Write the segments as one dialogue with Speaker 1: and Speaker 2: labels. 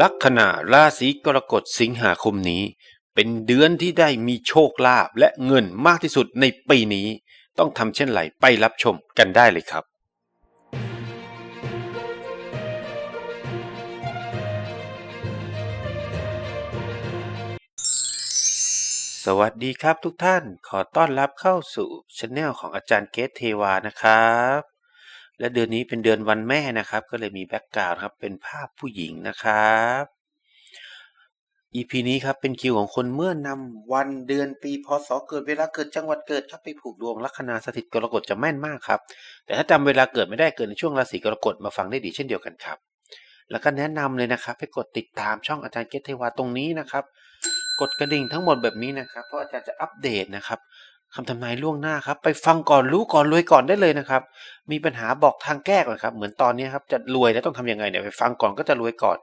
Speaker 1: ลัคนาราศีกรกฎสิงหาคมนี้ เป็นเดือนที่ได้มีโชคลาภและเงินมากที่สุดในปีนี้ ต้องทำเช่นไรไปรับชมกันได้เลยครับ สวัสดีครับทุกท่านขอต้อนรับเข้าสู่ช anel ของอาจารย์เกตเทวานะครับ และเดือนนี้เป็นเดือนวันแม่นะครับ ก็เลยมีแบ็กกราวด์ครับเป็นภาพผู้หญิงนะครับ EP นี้ครับเป็นคิวของคนเมื่อนำวันเดือนปีพศเกิดเวลาเกิดจังหวัดเกิดครับไปผูกดวงลัคนาสถิตกรกฎจะแม่นมากครับ แต่ถ้าจำเวลาเกิดไม่ได้เกิดในช่วงราศีกรกฎมาฟังได้ดีเช่นเดียวกันครับ แล้วก็แนะนำเลยนะครับ ให้กดติดตามช่องอาจารย์เกตเทวาตรงนี้นะครับ กดกระดิ่งทั้งหมดแบบนี้นะครับ เพราะอาจารย์จะอัปเดตนะครับ คำทำนายล่วงหน้าครับ ไปฟังก่อนรู้ก่อนรวยก่อนได้เลยนะครับ มีปัญหาบอกทางแก้ก่อนครับ เหมือนตอนนี้ครับจะรวยแล้วต้องทำยังไงเนี่ยไปฟังก่อนก็จะรวยก่อน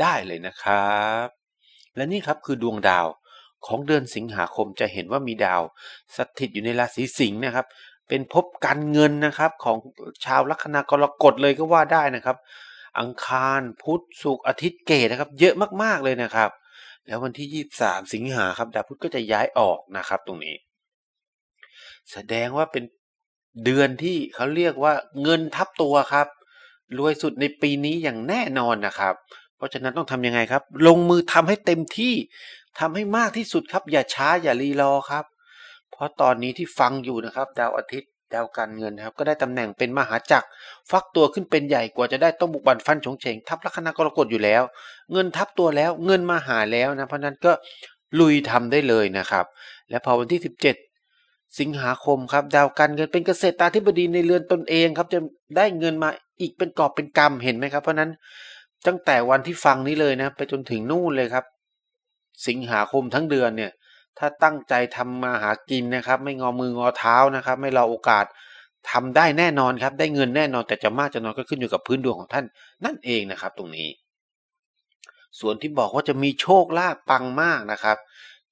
Speaker 1: ได้เลยนะครับ และนี่ครับคือดวงดาวของเดือนสิงหาคมจะเห็นว่ามีดาว สถิตอยู่ในราศีสิงห์นะครับ เป็นภพการเงินนะครับของชาวลัคนากรกฎเลยก็ว่าได้นะครับ อังคารพุธศุกร์อาทิตย์เกตนะครับ เยอะมากๆเลยนะครับ แล้ววันที่ 23 สิงหาครับดาวพุธก็จะย้ายออกนะครับ ตรงนี้ แสดงว่าเป็นเดือนที่เขาเรียกว่าเงินทับตัวครับ รวยสุดในปีนี้อย่างแน่นอนนะครับ เพราะฉะนั้นต้องทำยังไงครับ ลงมือทำให้เต็มที่ทำให้มากที่สุดครับ อย่าช้าอย่ารีรอครับ เพราะตอนนี้ที่ฟังอยู่นะครับ ดาวอาทิตย์ดาวการเงินครับ ก็ได้ตำแหน่งเป็นมหาจักรฟักตัวขึ้นเป็นใหญ่กว่าจะได้ต้องบุกบันฟันฉงเฉงทับลัคนากรกฎอยู่แล้ว เงินทับตัวแล้วเงินมาหาแล้วนะเพราะนั้นก็ลุยทำได้เลยนะครับ และพอวันที่ 17 สิงหาคมครับ ดาวการเงินเป็นเกษตราธิบดีในเรือนตนเองครับ จะได้เงินมาอีกเป็นกอบเป็นกำเห็นไหมครับ เพราะนั้นตั้งแต่วันที่ฟังนี้เลยนะ ไปจนถึงนู่นเลยครับ สิงหาคมทั้งเดือนเนี่ย ถ้าตั้งใจทำมาหากินนะครับ ไม่งอมืองอเท้านะครับ ไม่รอโอกาสทำได้แน่นอนครับ ได้เงินแน่นอนแต่จะมากจะน้อยก็ขึ้นอยู่กับพื้นดวงของท่านนั่นเองนะครับ ตรงนี้ ส่วนที่บอกว่าจะมีโชคลาภปังมากนะครับ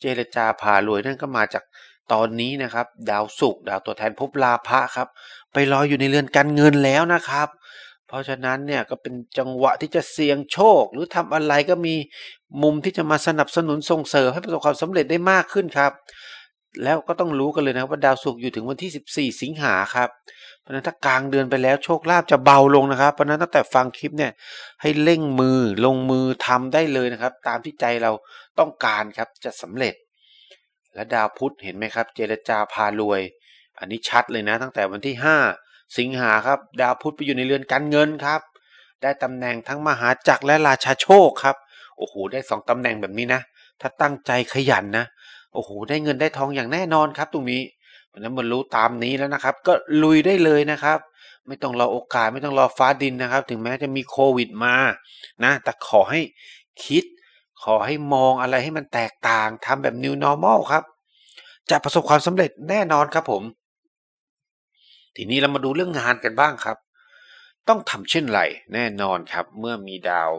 Speaker 1: เจรจาพารวยนั่นก็มาจาก ตอนนี้นะครับ ดาวศุกร์ดาวตัวแทนภพลาภะครับ ไปรอยอยู่ในเรือนการเงินแล้วนะครับ เพราะฉะนั้นเนี่ยก็เป็นจังหวะที่จะเสี่ยงโชค หรือทำอะไรก็มีมุมที่จะมาสนับสนุนส่งเสริมให้ประสบความสำเร็จได้มากขึ้นครับแล้วก็ต้องรู้กันเลยนะว่าดาวศุกร์อยู่ถึงวันที่ 14 สิงหาครับ เพราะฉะนั้นถ้ากลางเดือนไปแล้วโชคลาภจะเบาลงนะครับ เพราะฉะนั้นตั้งแต่ฟังคลิปเนี่ยให้เร่งมือลงมือทำได้เลยนะครับ ตามที่ใจเราต้องการครับจะสำเร็จ และดาวพุธเห็นไหมครับ เจรจาพารวย อันนี้ชัดเลยนะ ตั้งแต่วันที่ 5 สิงหาครับ ดาวพุธไปอยู่ในเรือนการเงินครับ ได้ตำแหน่งทั้งมหาจักรและราชาโชคครับโอ้โหได้สองตำแหน่งแบบนี้นะ ถ้าตั้งใจขยันนะโอ้โหได้เงินได้ทองอย่างแน่นอนครับ ตรงนี้เพราะนั้นมันรู้ตามนี้แล้วนะครับ ก็ลุยได้เลยนะครับ ไม่ต้องรอโอกาสไม่ต้องรอฟ้าดินนะครับ ถึงแม้จะมีโควิดมานะ แต่ขอให้คิด ขอให้มองอะไรให้มันแตกต่างทำแบบ new normal ครับ จะประสบความสำเร็จแน่นอนครับผม ทีนี้เรามาดูเรื่องงานกันบ้างครับ ต้องทำเช่นไรแน่นอนครับ เมื่อมีดาว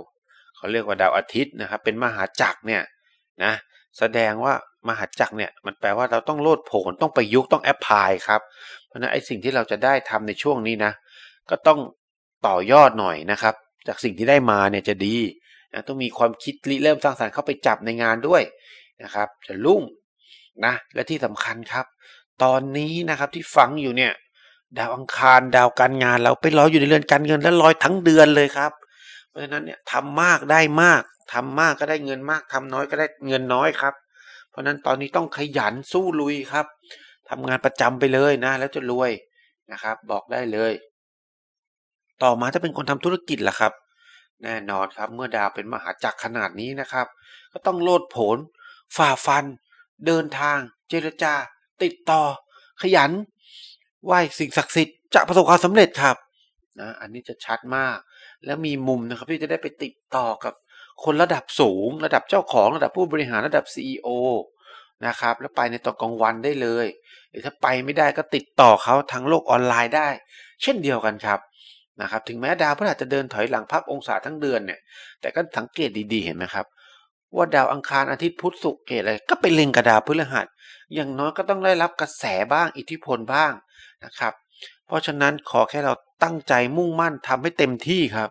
Speaker 1: เขาเรียกว่าดาวอาทิตย์นะครับ เป็นมหาจักรเนี่ยนะแสดงว่ามหาจักรเนี่ยมันแปลว่าเราต้องโลดโผนต้องประยุกต์ต้องแอพพลายครับ เพราะฉะนั้นไอ้สิ่งที่เราจะได้ทำในช่วงนี้นะ ก็ต้องต่อยอดหน่อยนะครับ จากสิ่งที่ได้มาเนี่ยจะดี นะต้องมีความคิดริเริ่มสร้างสรรค์เข้าไปจับในงานด้วยนะครับ จะรุ่งนะและที่สำคัญครับ ตอนนี้นะครับที่ฟังอยู่เนี่ย ดาวอังคารดาวการงานเราไปลอยอยู่ในเรือนการเงินและลอยทั้งเดือนเลยครับ เพราะฉะนั้นเนี่ยทำมากได้มากทำมากก็ได้เงินมากทำน้อยก็ได้เงินน้อยครับ เพราะฉะนั้นตอนนี้ต้องขยันสู้ลุยครับทำงานประจำไปเลยนะ แล้วจะรวยนะครับ บอกได้เลย ต่อมาถ้าเป็นคนทำธุรกิจล่ะครับ แน่นอนครับ เมื่อดาวเป็นมหาจักรขนาดนี้นะครับ ก็ต้องโลดโผนฝ่าฟัน เดินทาง เจรจา ติดต่อ ขยัน ไหว้สิ่งศักดิ์สิทธิ์จะประสบความสำเร็จครับนะอันนี้จะชัดมาก แล้วมีมุมนะครับที่จะได้ไปติดต่อกับคนระดับสูง ระดับเจ้าของระดับผู้บริหารระดับ CEO นะครับ แล้วไปในตอนกลางวันได้เลยหรือถ้าไปไม่ได้ก็ติดต่อเขาทางโลกออนไลน์ได้ เช่นเดียวกันครับ นะครับถึงแม้ดาวพฤหัสจะเดินถอยหลังพักองศาทั้งเดือนเนี่ย แต่ก็สังเกตดีๆเห็นไหมครับ ว่าดาวอังคารอาทิตย์พุธศุกร์เกตอะไรก็ไปเล็งกับดาวพฤหัส อย่างน้อยก็ต้องได้รับกระแสบ้างอิทธิพลบ้างนะครับ เพราะฉะนั้นขอแค่เราตั้งใจมุ่งมั่นทำให้เต็มที่ครับ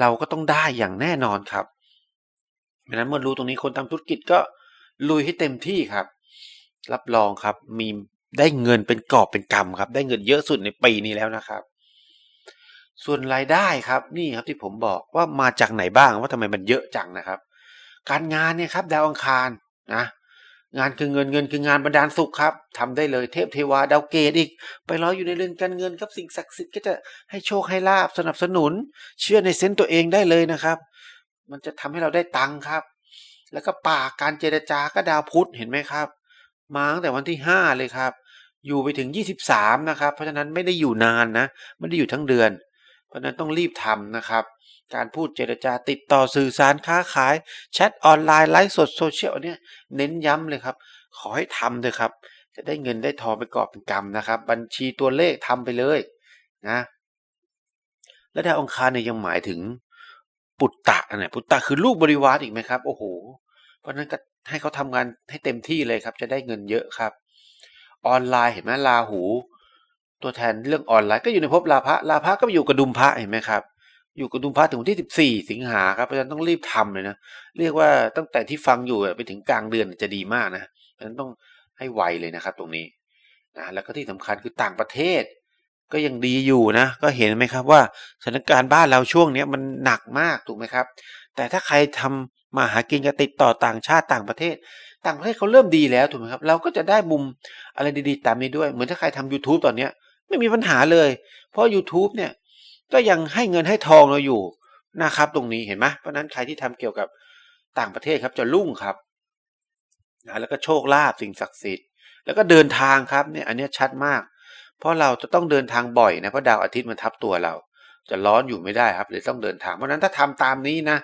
Speaker 1: เราก็ต้องได้อย่างแน่นอนครับดังนั้นเมื่อรู้ตรงนี้คนทำธุรกิจก็ลุยให้เต็มที่ครับ รับรองครับมีได้เงินเป็นกอบเป็นกำครับ ได้เงินเยอะสุดในปีนี้แล้วนะครับ ส่วนรายได้ครับนี่ครับที่ผมบอกว่ามาจากไหนบ้างว่าทำไมมันเยอะจังนะครับ การงานเนี่ยครับดาวอังคารนะงานคือเงินเงินคืองานบรรดาลสุขครับทำได้เลยเทพเทวาดาวเกตอีก ไปรออยู่ในเรือนการเงินครับสิ่งศักดิ์สิทธิ์ก็จะให้โชคให้ลาบสนับสนุน เชื่อในเซนต์ตัวเองได้เลยนะครับ มันจะทำให้เราได้ตังค์ครับ แล้วก็ปากการเจรจาก็ดาวพุธเห็นไหมครับ มาตั้งแต่วันที่ห้าเลยครับ อยู่ไปถึงยี่สิบสามนะครับ เพราะฉะนั้นไม่ได้อยู่นานนะไม่ได้อยู่ทั้งเดือน เพราะนั้นต้องรีบทำนะครับ การพูดเจรจาติดต่อสื่อสารค้าขาย แชทออนไลน์ไลฟ์สดโซเชียลเนี่ยเน้นย้ำเลยครับ ขอให้ทำเลยครับ จะได้เงินได้ทองไปกอบเป็นกำนะครับ บัญชีตัวเลขทำไปเลยนะและดาวอังคารเนี่ยยังหมายถึงปุตตะเนี่ยปุตตะคือลูกบริวารอีกไหมครับ โอ้โห เพราะฉะนั้นก็ให้เขาทำงานให้เต็มที่เลยครับ จะได้เงินเยอะครับ ออนไลน์เห็นไหมลาหู ตัวแทนเรื่องออนไลน์ก็อยู่ในภพลาภะลาภะก็ไปอยู่กระดุมพระเห็นไหมครับอยู่กระดุมพระถึงวันที่14สิงหาครับเพราะฉะนั้นต้องรีบทำเลยนะเรียกว่าตั้งแต่ที่ฟังอยู่ไปถึงกลางเดือนจะดีมากนะเพราะฉะนั้นต้องให้ไวเลยนะครับ ตรงนี้นะแล้วก็ที่สำคัญคือต่างประเทศ ก็ยังดีอยู่นะ ก็เห็นไหมครับว่าสถานการณ์บ้านเราช่วงเนี้ยมันหนักมากถูกไหมครับ แต่ถ้าใครทำมาหากินกับติดต่อต่างชาติต่างประเทศ ต่างประเทศเขาเริ่มดีแล้วถูกไหมครับ เราก็จะได้มุมอะไรดีๆ ตามนี้ด้วย เหมือนถ้าใครทำ YouTube ตอนเนี้ย ไม่มีปัญหาเลย เพราะ YouTube เนี่ยก็ยังให้เงินให้ทองเราอยู่นะครับ ตรงนี้เห็นไหมเพราะนั้นใครที่ทำเกี่ยวกับต่างประเทศครับจะรุ่งครับนะแล้วก็โชคลาภสิ่งศักดิ์สิทธิ์ แล้วก็เดินทางครับเนี่ยอันนี้ชัดมาก เพราะเราจะต้องเดินทางบ่อยนะเพราะดาวอาทิตย์มันทับตัวเรา จะร้อนอยู่ไม่ได้ครับเลยต้องเดินทางเพราะฉะนั้นถ้าทำตามนี้นะ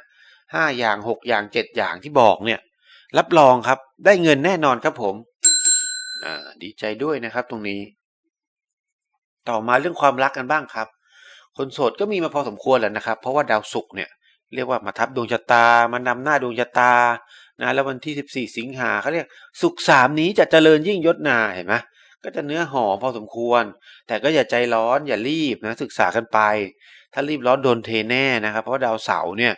Speaker 1: ห้าอย่างหกอย่างเจ็ดอย่างที่บอกเนี่ย รับรองครับได้เงินแน่นอนครับผม อ่าดีใจด้วยนะครับตรงนี้ ต่อมาเรื่องความรักกันบ้างครับ คนโสดก็มีมาพอสมควรแล้วนะครับ เพราะว่าดาวศุกร์เนี่ยเรียกว่ามาทับดวงชะตา มานำหน้าดวงชะตานะแล้ววันที่ 14 สิงหาเขาเรียกศุกร์สามนี้จะเจริญยิ่งยศนาเห็นไหมก็จะเนื้อหอมพอสมควร แต่ก็อย่าใจร้อนอย่ารีบนะศึกษากันไป ถ้ารีบร้อนโดนเทแน่นะครับ เพราะดาวเสาร์เนี่ย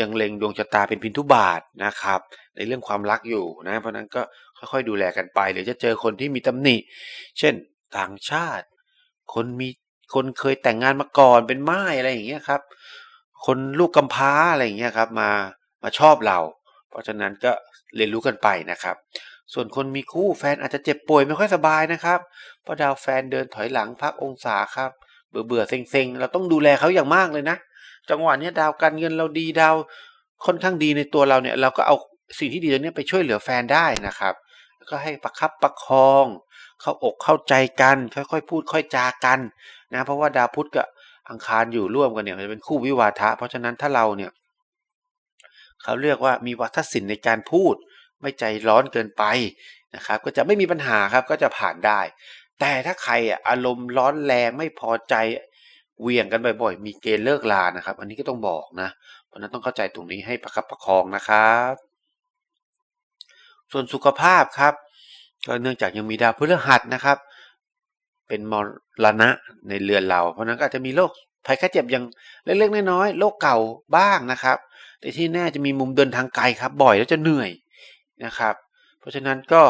Speaker 1: ยังเล็งดวงชะตาเป็นพินทุบาทนะครับ ในเรื่องความรักอยู่นะ เพราะนั้นก็ค่อยๆดูแลกันไปหรือจะเจอคนที่มีตำหนิ เช่น ต่างชาติ คนมีคนเคยแต่งงานมาก่อนเป็นไม้อะไรอย่างเงี้ยครับ คนลูกกำพร้าอะไรอย่างเงี้ยครับ มามาชอบเรา เพราะฉะนั้นก็เรียนรู้กันไปนะครับ ส่วนคนมีคู่แฟนอาจจะเจ็บป่วยไม่ค่อยสบายนะครับเพราะดาวแฟนเดินถอยหลังพักองศาครับ เบื่อเบื่อเซ็งเซ็งเราต้องดูแลเขาอย่างมากเลยนะจังหวะนี้ดาวการเงินเราดีดาวค่อนข้างดีในตัวเราเนี่ย เราก็เอาสิ่งที่ดีตรงนี้ไปช่วยเหลือแฟนได้นะครับ ก็ให้ประคับประคอง เข้าอกเข้าใจกัน ค่อยๆพูดค่อยจากันนะเพราะว่าดาวพุธกับอังคารอยู่ร่วมกันเนี่ยมันจะเป็นคู่วิวาทะ เพราะฉะนั้นถ้าเราเนี่ยเขาเรียกว่ามีวัฒนศิลป์ในการพูด ไม่ใจร้อนเกินไปนะครับ ก็จะไม่มีปัญหาครับก็จะผ่านได้ แต่ถ้าใครอะอารมณ์ร้อนแรงไม่พอใจเวียงกันบ่อยๆ มีเกณฑ์เลิกลานะครับ อันนี้ก็ต้องบอกนะ เพราะนั้นต้องเข้าใจตรงนี้ให้ประคับประคองนะครับ ส่วนสุขภาพครับ ก็เนื่องจากยังมีดาวพฤหัสนะครับ เป็นมรณะในเรือนเรา เพราะนั้นก็อาจจะมีโรคภัยแค่เจ็บอย่างเล็กๆน้อยๆโรคเก่าบ้างนะครับ แต่ที่แน่จะมีมุมเดินทางไกลครับ บ่อยแล้วจะเหนื่อยนะครับ เพราะฉะนั้นก็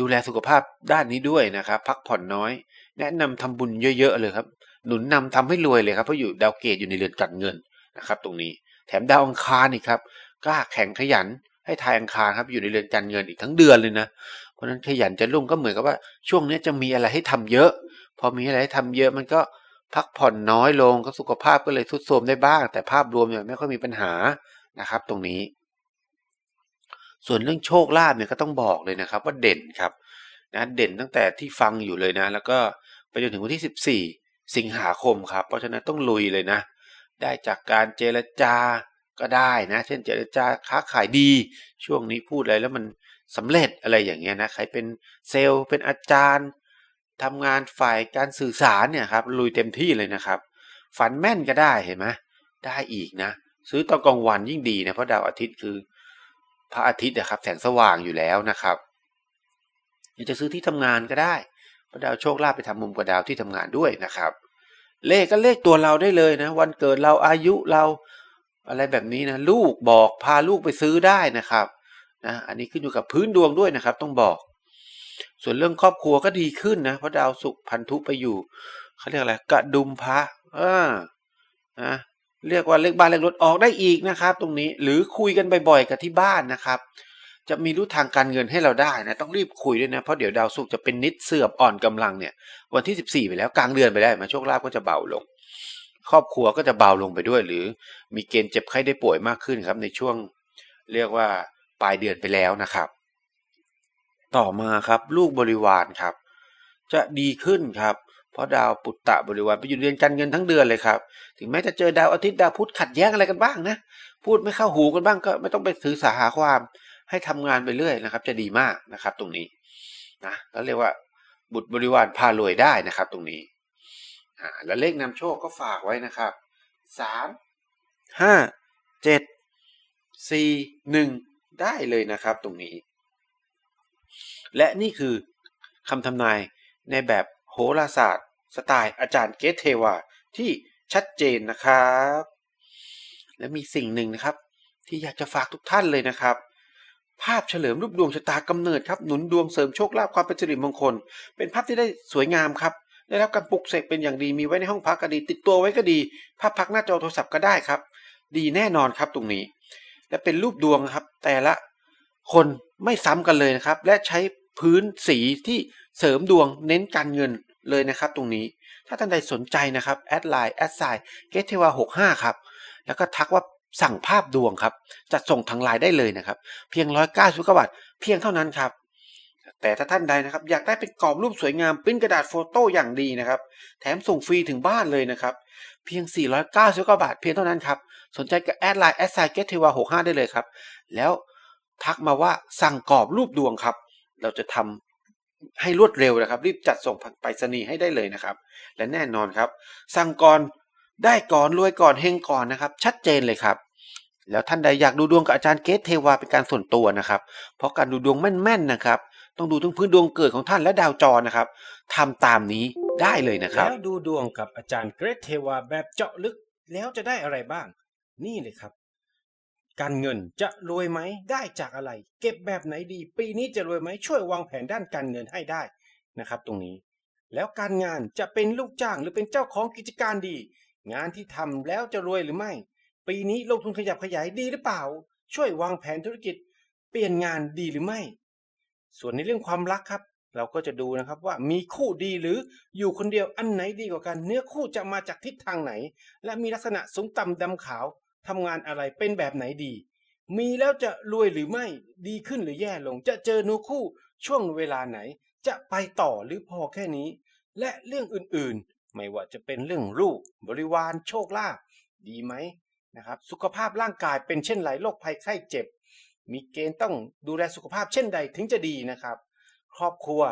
Speaker 1: ดูแลสุขภาพด้านนี้ด้วยนะครับ พักผ่อนน้อย แนะนำทำบุญเยอะๆเลยครับ หนุนนำทำให้รวยเลยครับเพราะอยู่ดาวเกตอยู่ในเรือนการเงินนะครับ ตรงนี้แถมดาวอังคารนี่ครับกล้าแข่งขยัน ให้ทายอังคารครับอยู่ในเรือนการเงินอีกทั้งเดือนเลยนะ เพราะฉะนั้นขยันจะรุ่งก็เหมือนกับว่า ช่วงนี้จะมีอะไรให้ทำเยอะ พอมีอะไรให้ทำเยอะมันก็พักผ่อนน้อยลงก็สุขภาพก็เลยทรุดโทรมได้บ้าง แต่ภาพรวมเนี่ยไม่ค่อยมีปัญหานะครับ ตรงนี้ ส่วนเรื่องโชคลาภเนี่ยก็ต้องบอกเลยนะครับ ว่าเด่นครับนะเด่นตั้งแต่ที่ฟังอยู่เลยนะ แล้วก็ไปจนถึงวันที่ 14 สิงหาคมครับ เพราะฉะนั้นต้องลุยเลยนะ ได้จากการเจรจา ก็ได้นะ เช่นเจรจาค้าขายดี ช่วงนี้พูดอะไรแล้วมันสำเร็จอะไรอย่างเงี้ยนะใครเป็นเซลล์เป็นอาจารย์ทำงานฝ่ายการสื่อสารเนี่ยครับลุยเต็มที่เลยนะครับ ฝันแม่นก็ได้เห็นไหมได้อีกนะ ซื้อตอนกลางวันยิ่งดีนะเพราะดาวอาทิตย์คือ พระอาทิตย์นะครับแสงสว่างอยู่แล้วนะครับอยากจะซื้อที่ทำงานก็ได้เพราะดาวโชคลาภไปทำมุมกับดาวที่ทำงานด้วยนะครับ เลขก็เลขตัวเราได้เลยนะ วันเกิดเราอายุเรา อะไรแบบนี้นะลูกบอกพาลูกไปซื้อได้นะครับนะอันนี้ขึ้นอยู่กับพื้นดวงด้วยนะครับ ต้องบอก ส่วนเรื่องครอบครัวก็ดีขึ้นนะเพราะดาวสุขพันธุไปอยู่เขาเรียกอะไรกระดุมพระเออนะเรียกว่าเลขบ้านเลขรถออกได้อีกนะครับ ตรงนี้หรือคุยกันบ่อยๆกับที่บ้านนะครับ จะมีรู้ทางการเงินให้เราได้นะต้องรีบคุยด้วยนะเพราะเดี๋ยวดาวสุขจะเป็นนิดเสื่อมอ่อนกำลังเนี่ย วันที่ 14 ไปแล้วกลางเดือนไปแล้มาโชคลาภก็จะเบาลง ครอบครัวก็จะเบาลงไปด้วย หรือมีเกณฑ์เจ็บไข้ได้ป่วยมากขึ้นครับ ในช่วงเรียกว่าปลายเดือนไปแล้วนะครับ ต่อมาครับลูกบริวารครับ จะดีขึ้นครับ เพราะดาวปุตตะบริวารไปอยู่เดือนกันเงินทั้งเดือนเลยครับ ถึงแม้จะเจอดาวอาทิตย์ดาวพุธขัดแย้งอะไรกันบ้างนะพูดไม่เข้าหูกันบ้างก็ไม่ต้องไปถือสาหาความให้ทำงานไปเรื่อยนะครับ จะดีมากนะครับ ตรงนี้นะแล้วเรียกว่าบุตรบริวารพารวยได้นะครับ ตรงนี้ แล้วเลขนำโชคก็ฝากไว้นะครับสามห้าเจ็ดสี่หนึ่งได้เลยนะครับตรงนี้ และนี่คือคำทำนายในแบบโหราศาสตร์ สไตล์อาจารย์เกตเทวาที่ชัดเจนนะครับ และมีสิ่งหนึ่งนะครับ ที่อยากจะฝากทุกท่านเลยนะครับ ภาพเฉลิมรูปดวงชะตากำเนิดครับหนุนดวงเสริมโชคลาภความเป็นสิริมงคล เป็นภาพที่ได้สวยงามครับ ได้รับการปลุกเสกเป็นอย่างดีมีไว้ในห้องพักก็ดี ติดตัวไว้ก็ดีภาพพักหน้าจอโทรศัพท์ก็ได้ครับ ดีแน่นอนครับตรงนี้ และเป็นรูปดวงครับ แต่ละคนไม่ซ้ำกันเลยนะครับ และใช้พื้นสีที่เสริมดวงเน้นการเงินเลยนะครับตรงนี้ ถ้าท่านใดสนใจนะครับแอดไลน์แอดไซน์เกตเทวาหกห้าครับ แล้วก็ทักว่าสั่งภาพดวงครับ จัดส่งทางไลน์ได้เลยนะครับ เพียงร้อยเก้าสิบกว่าบาทเพียงเท่านั้นครับ แต่ถ้าท่านใดนะครับ อยากได้เป็นกรอบรูปสวยงามปริ้นกระดาษโฟโต้อย่างดีนะครับ แถมส่งฟรีถึงบ้านเลยนะครับ เพียง 499 บาทเพียงเท่านั้นครับ สนใจก็แอดไลน์แอดไซน์เกตเทวาหกห้าได้เลยครับ แล้วทักมาว่าสั่งกรอบรูปดวงครับ เราจะทำให้รวดเร็วนะครับ รีบจัดส่งไปรษณีย์ให้ได้เลยนะครับ และแน่นอนครับ สั่งก่อนได้ก่อนรวยก่อนเฮงก่อนนะครับ ชัดเจนเลยครับแล้วท่านใดอยากดูดวงกับอาจารย์เกตเทวาเป็นการส่วนตัวนะครับ เพราะการดูดวงแม่นๆนะครับ ต้องดูทั้งพื้นดวงเกิดของท่านและดาวจรนะครับทำตามนี้ได้เลยนะครับ
Speaker 2: แล้วดูดวงกับอาจารย์เกรทเทวาแบบเจาะลึกแล้วจะได้อะไรบ้าง นี่เลยครับ การเงินจะรวยไหมได้จากอะไร เก็บแบบไหนดี ปีนี้จะรวยไหมช่วยวางแผนด้านการเงินให้ได้นะครับ ตรงนี้ แล้วการงานจะเป็นลูกจ้างหรือเป็นเจ้าของกิจการดี งานที่ทำแล้วจะรวยหรือไม่ ปีนี้ลงทุนขยับขยายดีหรือเปล่า ช่วยวางแผนธุรกิจ เปลี่ยนงานดีหรือไม่ ส่วนในเรื่องความรักครับ เราก็จะดูนะครับว่ามีคู่ดีหรืออยู่คนเดียวอันไหนดีกว่ากัน เนื้อคู่จะมาจากทิศทางไหน และมีลักษณะสูงต่ำดำขาวทำงานอะไรเป็นแบบไหนดี มีแล้วจะรวยหรือไม่ดีขึ้นหรือแย่ลง จะเจอเนื้อคู่ช่วงเวลาไหน จะไปต่อหรือพอแค่นี้ และเรื่องอื่นๆ ไม่ว่าจะเป็นเรื่องลูกบริวารโชคลาภดีไหมนะครับ สุขภาพร่างกายเป็นเช่นไรโรคภัยไข้เจ็บ มีเกณฑ์ต้องดูแลสุขภาพเช่นใดถึงจะดีนะครับ ครอบครัว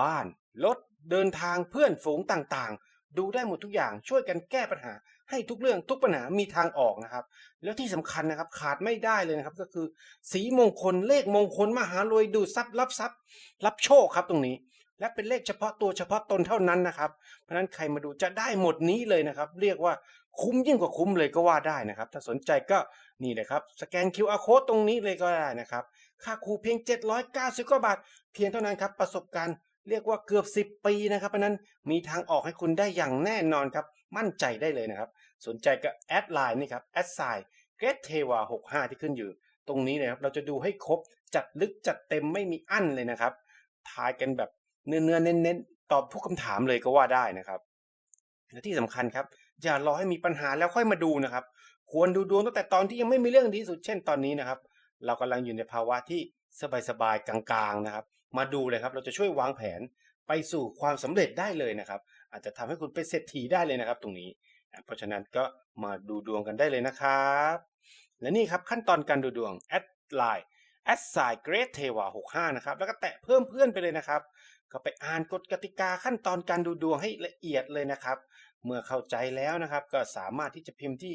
Speaker 2: บ้าน รถ เดินทางเพื่อนฝูงต่างๆ ดูได้หมดทุกอย่างช่วยกันแก้ปัญหา ให้ทุกเรื่องทุกปัญหามีทางออกนะครับ แล้วที่สำคัญนะครับขาดไม่ได้เลยนะครับก็คือ สีมงคลเลขมงคลมหารวยดูทรัพย์รับทรัพย์ รับโชคครับตรงนี้และเป็นเลขเฉพาะตัวเฉพาะตนเท่านั้นนะครับ เพราะนั้นใครมาดูจะได้หมดนี้เลยนะครับ เรียกว่าคุ้มยิ่งกว่าคุ้มเลยก็ว่าได้นะครับ ถ้าสนใจก็ นี่เลยครับสแกน QR code ตรงนี้เลยก็ได้นะครับ ค่าครูเพียง 790กว่าบาท เพียงเท่านั้นครับประสบการณ์เรียกว่าเกือบ 10 ปีนะครับเพราะนั้นมีทางออกให้คุณได้อย่างแน่นอนครับ มั่นใจได้เลยนะครับ สนใจก็แอดไลน์นี่ครับแอดไซน์เกรเทวา65 ที่ขึ้นอยู่ ตรงนี้เลยครับ เราจะดูให้ครบจัดลึกจัดเต็มไม่มีอั้นเลยนะครับทายกันแบบเนื้อเนื้อๆเน้นๆตอบทุกคำถามเลยก็ว่าได้นะครับและที่สำคัญครับ อย่ารอให้มีปัญหาแล้วค่อยมาดูนะครับ ควรดูดวงตั้งแต่ตอนที่ยังไม่มีเรื่องดีสุด เช่นตอนนี้นะครับ เรากำลังอยู่ในภาวะที่สบายๆกลางๆนะครับ มาดูเลยครับเราจะช่วยวางแผนไปสู่ความสำเร็จได้เลยนะครับ อาจจะทำให้คุณเป็นเศรษฐีได้เลยนะครับ ตรงนี้ เพราะฉะนั้นก็มาดูดวงกันได้เลยนะครับ และนี่ครับขั้นตอนการดูดวงแอดไลน์แอดไซเกรดเทวา65นะครับแล้วก็แตะเพิ่มเพื่อนไปเลยนะครับก็ไปอ่านกฎกติกาขั้นตอนการดูดวงให้ละเอียดเลยนะครับ เมื่อเข้าใจแล้วนะครับ ก็สามารถที่จะพิมพ์ที่